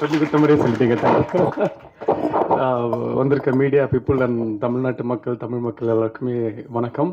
சொல்லி கொடுத்த மாதிரியே சொல்லிட்டீங்க வந்திருக்க மீடியா பீப்புள் அண்ட் தமிழ்நாட்டு மக்கள் தமிழ் மக்கள் எல்லாருக்குமே வணக்கம்.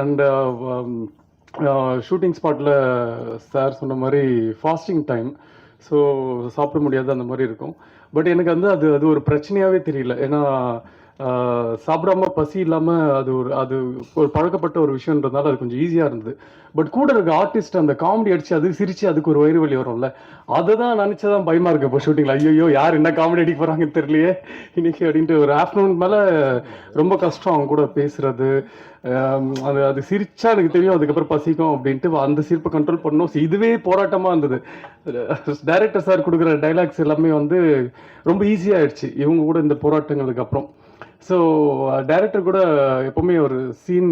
அண்ட் ஷூட்டிங் ஸ்பாட்டில் சார் சொன்ன மாதிரி ஃபாஸ்டிங் டைம் ஸோ சாப்பிட முடியாது அந்த மாதிரி இருக்கும். பட் எனக்கு வந்து அது அது ஒரு பிரச்சனையாகவே தெரியல. ஏன்னா சாப்பிடாம பசி இல்லாமல் அது ஒரு அது ஒரு பழக்கப்பட்ட ஒரு விஷயன்றதுனால அது கொஞ்சம் ஈஸியாக இருந்தது. பட் கூட இருக்க ஆர்டிஸ்ட் அந்த காமெடி அடிச்சு அது சிரிச்சு அதுக்கு ஒரு வயிறு வலி வரும்ல. அதை தான் நினச்சதான் பயமா இருக்கு இப்போ ஷூட்டிங்ல ஐயோ யார் என்ன காமெடி அடிக்க போகிறாங்கன்னு தெரியலையே. இன்னைக்கு அப்படின்ட்டு ஒரு ஆஃப்டர்நூன் மேலே ரொம்ப கஷ்டம் அவங்க கூட பேசுறது. அது அது சிரிச்சா எனக்கு தெரியும். அதுக்கப்புறம் பசிக்கும் அப்படின்ட்டு அந்த சிரிப்பை கண்ட்ரோல் பண்ணோம். இதுவே போராட்டமாக இருந்தது. டைரக்டர் சார் கொடுக்குற டைலாக்ஸ் எல்லாமே வந்து ரொம்ப ஈஸியாகிடுச்சு இவங்க கூட இந்த போராட்டங்களுக்கு அப்புறம். ஸோ டைரக்டர் uh, கூட எப்போவுமே ஒரு சீன்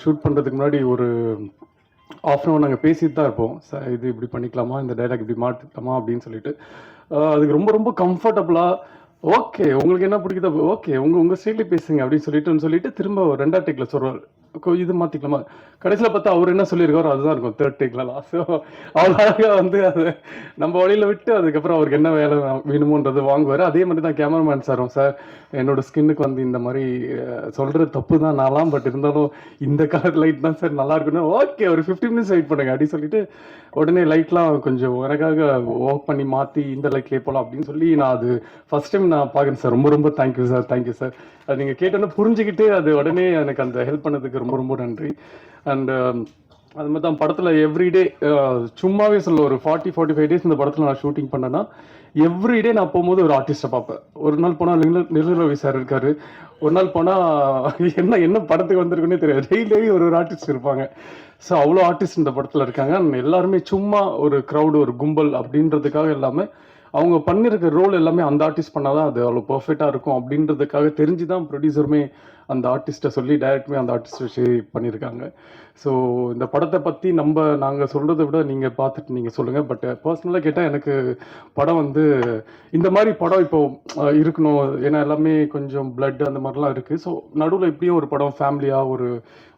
ஷூட் uh, uh, பண்ணுறதுக்கு முன்னாடி ஒரு ஆஃப் அன் அவர் நாங்கள் பேசிட்டு தான் இருப்போம். சார் இது இப்படி பண்ணிக்கலாமா? இந்த டைலாக் இப்படி மாற்றிக்கலாமா அப்படின்னு சொல்லிட்டு. அதுக்கு ரொம்ப ரொம்ப கம்ஃபர்டபுளாக ஓகே உங்களுக்கு என்ன பிடிக்குதோ ஓகே உங்கள் உங்கள் ஸ்டைலே பேசுங்க அப்படின்னு சொல்லிட்டுன்னு சொல்லிட்டு திரும்ப ஒரு ரெண்டாவது டேக்கில் சொல்கிறார் இது மாற்றிக்கலாமா கடைசியில் பார்த்தா அவர் என்ன சொல்லியிருக்காரோ அதுதான் இருக்கும். தேர்ட் டேக்லலாம் ஸோ அவ்வளோ அழகாக வந்து அது நம்ம வழியில் விட்டு அதுக்கப்புறம் அவருக்கு என்ன வேலை வேணுமோன்றது வாங்குவார். அதே மாதிரி தான் கேமராமேன் சாரும். சார் என்னோட ஸ்கின்னுக்கு வந்து இந்த மாதிரி சொல்கிற சொல்றது தப்பு தான் நான்லாம் பட் இருந்தாலும் இந்த கலர் லைட் தான் சார் நல்லா இருக்குன்னு ஓகே ஒரு ஃபிஃப்டி மினிட்ஸ் வெயிட் பண்ணுங்க அப்படின்னு சொல்லிட்டு உடனே லைட்லாம் கொஞ்சம் எனக்காக ஒர்க் பண்ணி மாற்றி இந்த லைட்லேயே போகலாம் அப்படின்னு சொல்லி நான் அது ஃபர்ஸ்ட் டைம் நான் பார்க்குறேன் சார். ரொம்ப ரொம்ப தேங்க்யூ சார். Thank you sir. அது நீங்கள் கேட்டோன்னே புரிஞ்சுக்கிட்டு அது உடனே எனக்கு அந்த ஹெல்ப் பண்ணதுக்கு ரொம்ப ரொம்ப நன்றி. அண்ட் um, அது மாதிரி தான் படத்தில் எவ்ரிடே uh, சும்மாவே சொல்ல ஒரு ஃபார்ட்டி ஃபார்ட்டி ஃபைவ் டேஸ் இந்த படத்தில் நான் ஷூட்டிங் பண்ணேன்னா எவ்ரிடே நான் போகும்போது ஒரு ஆர்டிஸ்ட்டை பார்ப்பேன். ஒரு நாள் போனால் நிர்மலவி சார் இருக்காரு. ஒரு நாள் போனால் என்ன என்ன படத்துக்கு வந்திருக்குன்னே தெரியாது. டெய்லி ஒரு ஒரு ஆர்டிஸ்ட் இருப்பாங்க. ஸோ அவ்வளோ ஆர்டிஸ்ட் இந்த படத்தில் இருக்காங்க. எல்லாருமே சும்மா ஒரு க்ரௌடு ஒரு கும்பல் அப்படின்றதுக்காக எல்லாமே அவங்க பண்ணியிருக்க ரோல் எல்லாமே அந்த ஆர்டிஸ்ட் பண்ணாதான் அது அவ்வளோ பர்ஃபெக்டாக இருக்கும் அப்படின்றதுக்காக தெரிஞ்சு தான் ப்ரொடியூசருமே அந்த ஆர்டிஸ்ட்டை சொல்லி டைரக்ட்மே அந்த ஆர்டிஸ்ட்டை வச்சு பண்ணியிருக்காங்க ஸோ இந்த படத்தை பற்றி நம்ம நாங்கள் சொல்கிறத விட நீங்கள் பார்த்துட்டு நீங்கள் சொல்லுங்கள் பட் பர்சனலாக uh, கேட்டால் எனக்கு படம் வந்து இந்த மாதிரி படம் இப்போ uh, இருக்கணும். ஏன்னா எல்லாமே கொஞ்சம் பிளட் அந்த மாதிரிலாம் இருக்குது ஸோ நடுவில் இப்படியும் ஒரு படம் ஃபேமிலியாக ஒரு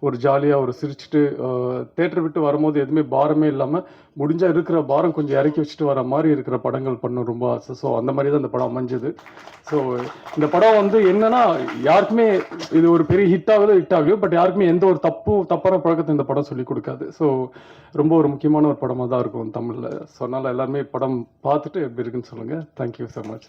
ஒரு ஜாலியாக ஒரு சிரிச்சுட்டு uh, தேட்டர் விட்டு வரும்போது எதுவுமே பாரமே இல்லாமல் முடிஞ்சால் இருக்கிற பாரம் கொஞ்சம் இறக்கி வச்சுட்டு வர மாதிரி இருக்கிற படங்கள் பண்ண ரொம்ப ஆசை. ஸோ அந்த மாதிரி தான் இந்த படம் அமைஞ்சது. ஸோ இந்த படம் வந்து என்னன்னா யாருக்குமே இது ஒரு பெரிய ஹிட் ஆகுது ஹிட் ஆகுது பட் யாருக்குமே எந்த ஒரு தப்பு தப்பான பழக்கத்தை இந்த படம் சொல்லி கொடுக்காது. ஸோ ரொம்ப ஒரு முக்கியமான ஒரு படமாக தான் இருக்கும் தமிழில். ஸோ அதனால் எல்லாருமே படம் பார்த்துட்டு எப்படி இருக்குன்னு சொல்லுங்கள் தேங்க்யூ ஸோ மச்